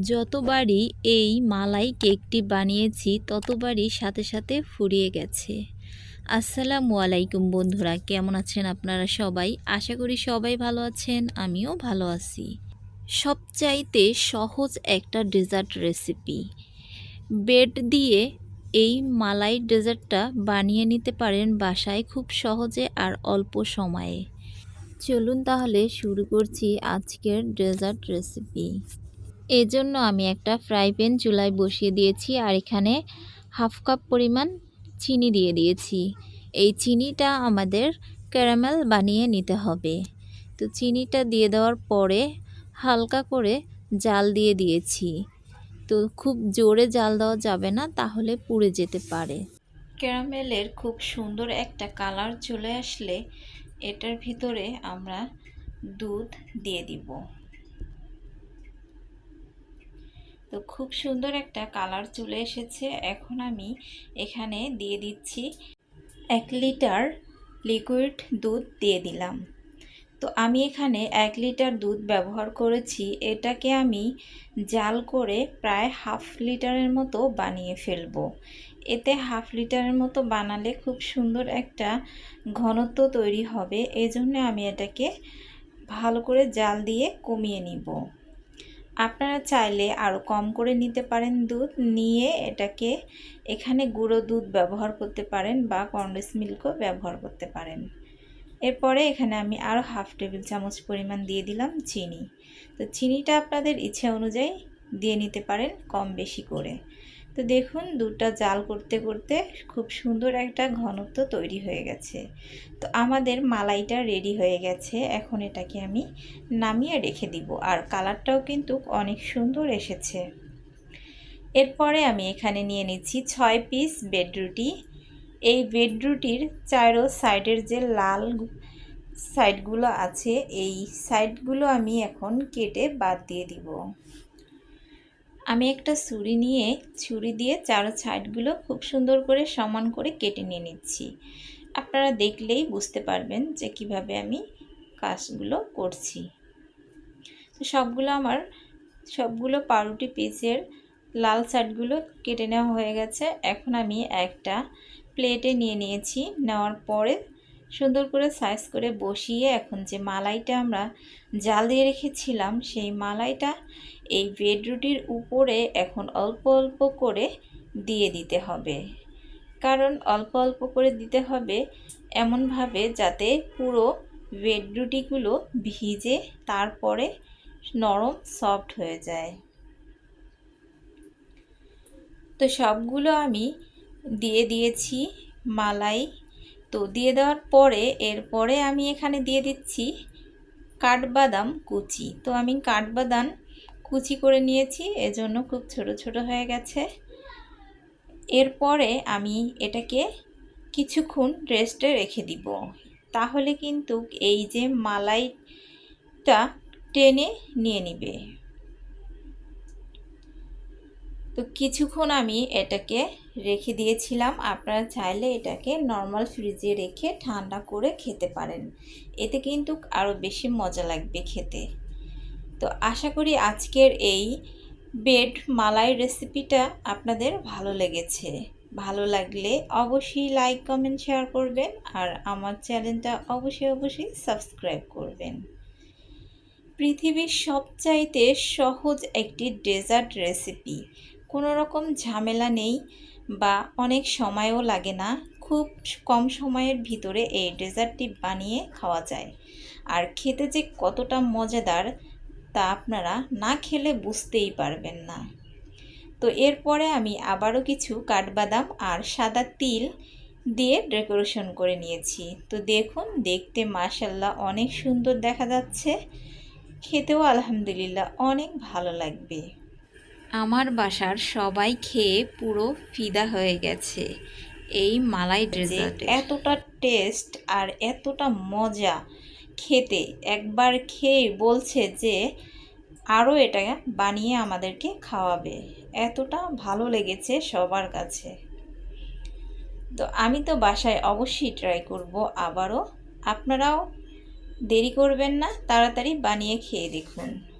যতবারই এই মালাই কেকটি বানিয়েছি, ততবারই সাথে সাথে ফুরিয়ে গেছে। আসসালামু আলাইকুম বন্ধুরা, কেমন আছেন আপনারা সবাই? আশা করি সবাই ভালো আছেন, আমিও ভালো আছি। সবচাইতে সহজ একটা ডেজার্ট রেসিপি। বেড দিয়ে এই মালাই ডেজার্টটা বানিয়ে নিতে পারেন বাসায় খুব সহজে আর অল্প সময়ে। চলুন তাহলে শুরু করছি আজকের ডেজার্ট রেসিপি। এজন্য আমি একটা ফ্রাই প্যান চুলায় বসিয়ে দিয়েছি আর এখানে হাফ কাপ পরিমাণ চিনি দিয়ে দিয়েছি। এই চিনিটা আমাদের ক্যারামেল বানিয়ে নিতে হবে। তো চিনিটা দিয়ে দেওয়ার পরে হালকা করে জাল দিয়ে দিয়েছি। তো খুব জোরে জাল দেওয়া যাবে না, তাহলে পুড়ে যেতে পারে। ক্যারামেলের খুব সুন্দর একটা কালার চলে আসলে এটার ভিতরে আমরা দুধ দিয়ে দিব। তো খুব সুন্দর একটা কালার চলে এসেছে। এখন আমি এখানে দিয়ে দিচ্ছি এক লিটার লিকুইড দুধ দিয়ে দিলাম। তো আমি এখানে এক লিটার দুধ ব্যবহার করেছি। এটাকে আমি জাল করে প্রায় হাফ লিটারের মতো বানিয়ে ফেলব। এতে হাফ লিটারের মতো বানালে খুব সুন্দর একটা ঘনত্ব তৈরি হবে। এজন্য আমি এটাকে ভালো করে জাল দিয়ে কমিয়ে নিব। আপনারা চাইলে আরও কম করে নিতে পারেন দুধ। নিয়ে এটাকে এখানে গুঁড়ো দুধ ব্যবহার করতে পারেন বা কন্ডেন্স মিল্কও ব্যবহার করতে পারেন। এরপরে এখানে আমি আরও হাফ টেবিল চামচ পরিমাণ দিয়ে দিলাম চিনি। তো চিনিটা আপনাদের ইচ্ছে অনুযায়ী দিয়ে নিতে পারেন কম বেশি করে। তো দেখুন, দুধটা জাল করতে করতে খুব সুন্দর একটা ঘনত্ব তৈরি হয়ে গেছে। তো আমাদের মালাইটা রেডি হয়ে গেছে। এখন এটাকে আমি নামিয়ে রেখে দিব। আর কালারটাও কিন্তু অনেক সুন্দর এসেছে। এরপরে আমি এখানে নিয়ে নিচ্ছি ছয় পিস বেডরুটি এই বেডরুটির চারো সাইডের যে লাল সাইডগুলো আছে, এই সাইডগুলো আমি এখন কেটে বাদ দিয়ে দিব। আমি একটা ছুরি নিয়ে, ছুরি দিয়ে চারো সাইডগুলো খুব সুন্দর করে সমান করে কেটে নিয়ে নিচ্ছি। আপনারা দেখলেই বুঝতে পারবেন যে কীভাবে আমি কাজগুলো করছি। তো সবগুলো আমার, সবগুলো পাউরুটি পিসের লাল সাইডগুলো কেটে নেওয়া হয়ে গেছে। এখন আমি একটা প্লেটে নিয়ে নিয়েছি। নেওয়ার পরে সুন্দর করে সাইজ করে বসিয়ে এখন যে মালাইটা আমরা জাল দিয়ে রেখেছিলাম, সেই মালাইটা এই ব্রেড রুটির উপরে এখন অল্প অল্প করে দিয়ে দিতে হবে। কারণ অল্প অল্প করে দিতে হবে এমনভাবে যাতে পুরো ব্রেড রুটিগুলো ভিজে তারপরে নরম সফট হয়ে যায়। তো সবগুলো আমি দিয়ে দিয়েছি মালাই তো দিয়ে দেওয়ার পরে এরপরে আমি এখানে দিয়ে দিচ্ছি কাঠবাদাম কুচি। তো আমি কাঠবাদাম কুচি করে নিয়েছি, এজন্য খুব ছোট ছোট হয়ে গেছে। এরপরে আমি এটাকে কিছুক্ষণ রেস্টে রেখে দিব। তাহলে কিন্তু এই যে মালাইটা টেনে নিয়ে নিবে। তো কিছুক্ষণ আমি এটাকে রেখে দিয়েছিলাম। আপনারা চাইলে এটাকে নর্মাল ফ্রিজে রেখে ঠান্ডা করে খেতে পারেন। এতে কিন্তু আরও বেশি মজা লাগবে খেতে। তো আশা করি আজকের এই বেড মালাই রেসিপিটা আপনাদের ভালো লেগেছে। ভালো লাগলে অবশ্যই লাইক কমেন্ট শেয়ার করবেন আর আমার চ্যানেলটা অবশ্যই অবশ্যই সাবস্ক্রাইব করবেন। পৃথিবীর সবচাইতে সহজ একটি ডেজার্ট রেসিপি কোনো রকম ঝামেলা নেই বা অনেক সময়ও লাগে না। খুব কম সময়ের ভিতরে এই ডেজার্টটি বানিয়ে খাওয়া যায়। আর খেতে যে কতটা মজাদার তা আপনারা না খেলে বুঝতেই পারবেন না। তো এরপরে আমি আবারও কিছু কাঠবাদাম আর সাদা তিল দিয়ে ডেকোরেশন করে নিয়েছি। তো দেখুন, দেখতে মাসাল্লাহ অনেক সুন্দর দেখা যাচ্ছে। খেতেও আলহামদুলিল্লাহ অনেক ভালো লাগবে। আমার বাসার সবাই খেয়ে পুরো ফিদা হয়ে গেছে এই মালাই ডেজার্ট এতটা টেস্ট আর এতটা মজা খেতে একবার খেয়ে বলছে যে আরও এটা বানিয়ে আমাদেরকে খাওয়াবে। এতটা ভালো লেগেছে সবার কাছে। তো আমি তো বাসায় অবশ্যই ট্রাই করব আবারও। আপনারাও দেরি করবেন না তাড়াতাড়ি বানিয়ে খেয়ে দেখুন।